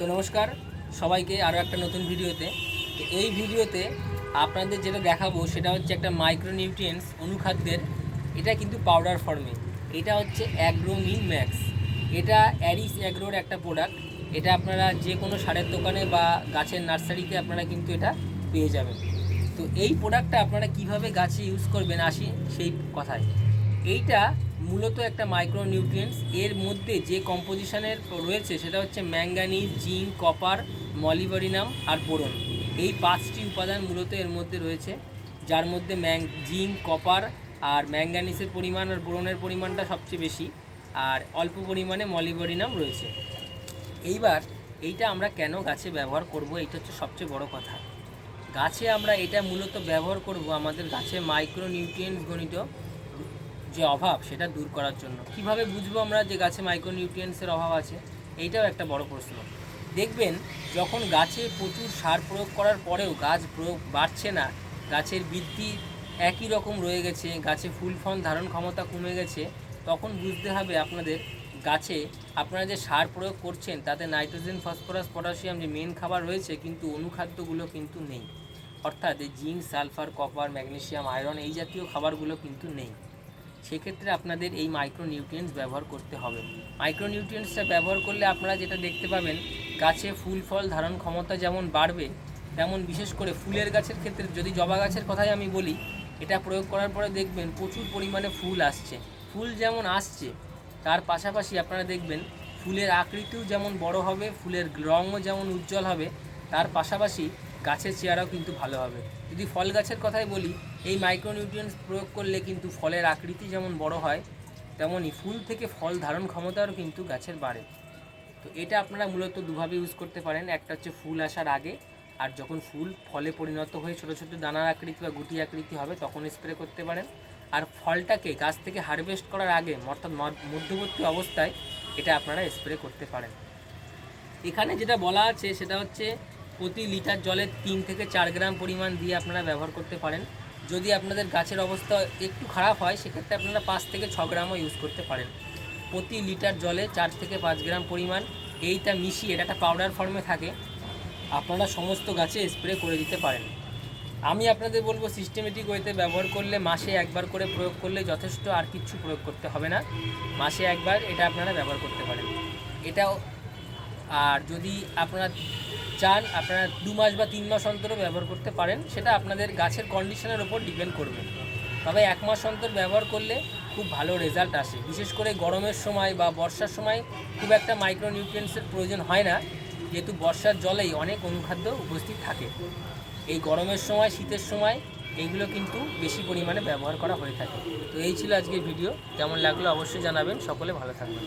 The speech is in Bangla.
তো নমস্কার, সবাইকে আরও একটা নতুন ভিডিওতে। তো এই ভিডিওতে আপনাদের যেটা দেখাবো সেটা হচ্ছে একটা মাইক্রোনিউট্রিয়েন্টস অনুখাদ্যের, এটা কিন্তু পাউডার ফর্মে এটা হচ্ছে অ্যাগ্রোমিন ম্যাক্স এটা অ্যারিস অ্যাগ্রোর একটা প্রোডাক্ট এটা আপনারা যে কোনো সারের দোকানে বা গাছের নার্সারিতে আপনারা কিন্তু এটা পেয়ে যাবেন। তো এই প্রোডাক্টটা আপনারা কীভাবে গাছে ইউজ করবেন, আসি সেই কথায়। এইটা মূলত একটা মাইক্রো নিউট্রিয়েন্টস এর মধ্যে যে কম্পোজিশনের রয়েছে সেটা হচ্ছে ম্যাঙ্গানিজ জিঙ্ক কপার মলিবরিনাম আর বোরন এই পাঁচটি উপাদান মূলত এর মধ্যে রয়েছে, যার মধ্যে ম্যাং জিঙ্ক কপার আর ম্যাঙ্গানিসের পরিমাণ আর বোরনের পরিমাণটা সবচেয়ে বেশি, আর অল্প পরিমাণে মলিবরিনাম রয়েছে। এইবার এইটা আমরা কেন গাছে ব্যবহার করব, এইটা হচ্ছে সবচেয়ে বড় কথা। গাছে আমরা এটা মূলত ব্যবহার করব আমাদের গাছে মাইক্রো নিউট্রিয়েন্টস গণিত যে অভাব সেটা দূর করার জন্য। কীভাবে বুঝব আমরা যে গাছে মাইক্রোনিউট্রিয়েন্টসের অভাব আছে? এইটাও একটা বড় প্রশ্ন। দেখবেন, যখন গাছে প্রচুর সার প্রয়োগ করার পরেও গাছ প্রয়োগ বাড়ছে না, গাছের বৃদ্ধি একই রকম রয়ে গেছে, গাছে ফুল ফল ধারণ ক্ষমতা কমে গেছে, তখন বুঝতে হবে আপনাদের গাছে আপনারা যে সার প্রয়োগ করছেন, তাতে নাইট্রোজেন, ফসফরাস, পটাশিয়াম যে মেন খাবার রয়েছে, কিন্তু অনুখাদ্যগুলো কিন্তু নেই। অর্থাৎ zinc, sulphur, copper, magnesium, iron এই জাতীয় খাবারগুলো কিন্তু নেই। সেক্ষেত্রে আপনাদের এই মাইক্রো নিউট্রিয়েন্টস ব্যবহার করতে হবে। মাইক্রো নিউট্রিয়েন্টসটা ব্যবহার করলে আপনারা যেটা দেখতে পাবেন, গাছে ফুল, ফল ধারণ ক্ষমতা যেমন বাড়বে, তেমন বিশেষ করে ফুলের গাছের ক্ষেত্রে যদি জবা গাছের কথাই আমি বলি, এটা প্রয়োগ করার পরে দেখবেন প্রচুর পরিমাণে ফুল আসছে। ফুল যেমন আসছে, তার পাশাপাশি আপনারা দেখবেন ফুলের আকৃতিও যেমন বড় হবে, ফুলের রঙও যেমন উজ্জ্বল হবে, তার পাশাপাশি গাছের চেহারাও কিন্তু ভালো হবে। যদি ফল গাছের কথাই বলি, এই মাইক্রোনিউট্রিয়েন্টস প্রয়োগ করলে কিন্তু ফলের আকৃতি যেমন বড় হয় তেমনই ফুল থেকে ফল ধারণ ক্ষমতাও কিন্তু গাছের বাড়ে। তো এটা আপনারা মূলত দুভাবে ইউজ করতে পারেন। একটা হচ্ছে ফুল আসার আগে, আর যখন ফুল ফলে পরিণত হয়ে ছোটো ছোটো দানার আকৃতি বা গুটি আকৃতি হবে, তখন স্প্রে করতে পারেন। আর ফলটাকে গাছ থেকে হারভেস্ট করার আগে, অর্থাৎ মধ্যবর্তী অবস্থায়, এটা আপনারা স্প্রে করতে পারেন। এখানে যেটা বলা আছে, সেটা হচ্ছে প্রতি লিটার জলে তিন থেকে চার গ্রাম পরিমাণ দিয়ে আপনারা ব্যবহার করতে পারেন। যদি আপনাদের গাছের অবস্থা একটু খারাপ হয়, সেক্ষেত্রে আপনারা পাঁচ থেকে ছ গ্রামও ইউজ করতে পারেন। প্রতি লিটার জলে চার থেকে পাঁচ গ্রাম পরিমাণ এইটা মিশিয়ে, এটা একটা পাউডার ফর্মে থাকে। আপনারা সমস্ত গাছে স্প্রে করে দিতে পারেন। আমি আপনাদের বলব সিস্টেমেটিক ওয়েতে ব্যবহার করলে মাসে একবার করে প্রয়োগ করলে যথেষ্ট আর কিচ্ছু প্রয়োগ করতে হবে না। মাসে একবার এটা আপনারা ব্যবহার করতে পারেন। এটাও আর যদি আপনারা চান, আপনারা দু মাস বা তিন মাস অন্তরও ব্যবহার করতে পারেন, সেটা আপনাদের গাছের কন্ডিশনের ওপর ডিপেন্ড করবে। তবে এক মাস অন্তর ব্যবহার করলে খুব ভালো রেজাল্ট আসে। বিশেষ করে গরমের সময় বা বর্ষার সময় খুব একটা মাইক্রো নিউট্রিয়েন্টসের প্রয়োজন হয় না, যেহেতু বর্ষার জলেই অনেক অনুখাদ্য উপস্থিত থাকে। এই গরমের সময়, শীতের সময় এইগুলো কিন্তু বেশি পরিমাণে ব্যবহার করা হয়ে থাকে। তো এই ছিল আজকের ভিডিও কেমন লাগল অবশ্যই জানাবেন। সকলে ভালো থাকবেন।